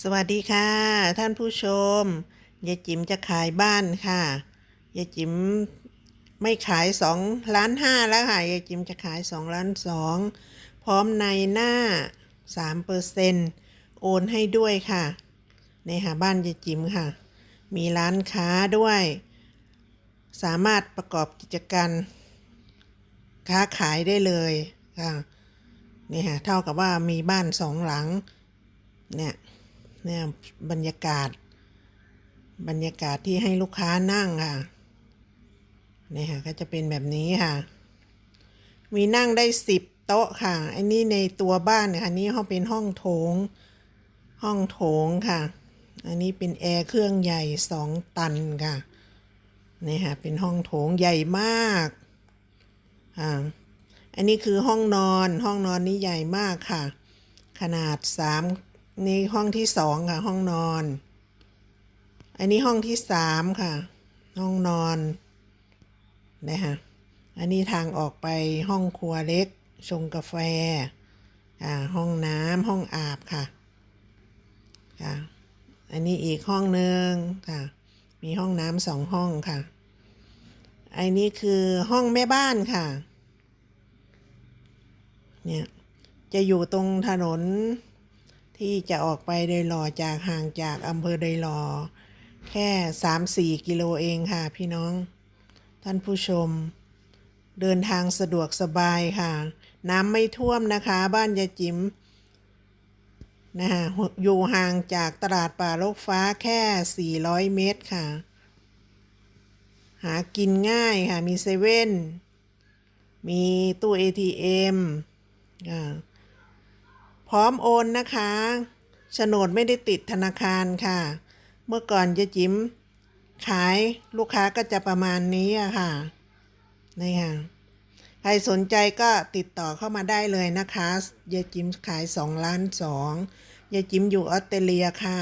สวัสดีค่ะ ท่านผู้ชมยายจิ๋มจะขายบ้านค่ะยายจิ๋มไม่ขายสองล้านห้าแล้วค่ะยายจิ๋มจะขายสองล้านสองพร้อมในหน้าสามเปอร์เซ็นโอนให้ด้วยค่ะในหาบ้านยายจิ๋มค่ะ มีร้านค้าด้วย สามารถประกอบกิจการค้าขายได้เลยค่ะนี่ค่ะเท่ากับว่ามีบ้านสองหลังเนี่ย เนี่ยบรรยากาศ บรรยากาศที่ให้ลูกค้านั่งค่ะเนี่ยค่ะก็จะเป็นแบบนี้ค่ะ มีนั่งได้สิบโต๊ะค่ะ อันนี้ในตัวบ้านค่ะนี่ห้องเป็นห้องโถง ห้องโถงค่ะ อันนี้เป็นแอร์เครื่องใหญ่สองตันค่ะนี่ค่ะเป็นห้องโถงใหญ่มากอ่าอันนี้คือห้องนอนห้องนอนนี้ใหญ่มากค่ะ ขนาดสาม นี่ห้องที่สองค่ะ ห้องนอน อันนี้ห้องที่สามค่ะ ห้องนอนนะคะอันนี้ทางออกไปห้องครัวเล็ก ชงกาแฟ อ่า ห้องน้ำห้องอาบค่ะ ค่ะ อันนี้อีกห้องหนึ่งค่ะ มีห้องน้ำสองห้องค่ะ อันนี้คือห้องแม่บ้านค่ะ เนี่ย จะอยู่ตรงถนน ที่จะออกไปเดยหลอจากห่างจากอำเภอเดยหลอแค่สามสี่กิโลเองค่ะพี่น้อง ท่านผู้ชม เดินทางสะดวกสบายค่ะ น้ำไม่ท่วมนะคะ บ้านยายจิ๋มนะคะอยู่ห่างจากตลาดป่าโลกฟ้าแค่ 400 เมตรค่ะ หากินง่ายค่ะ มีเซเว่น มีตู้ ATM อ่า พร้อมโอนนะคะโฉนดไม่ได้ติดธนาคารค่ะ เมื่อก่อนจะจิ๋มขายลูกค้าก็จะประมาณนี้อะค่ะนี่ค่ะใครสนใจก็ติดต่อเข้ามาได้เลยนะคะยายจิมขาย2ล้าน2ยายจิมอยู่ออสเตรเลียค่ะ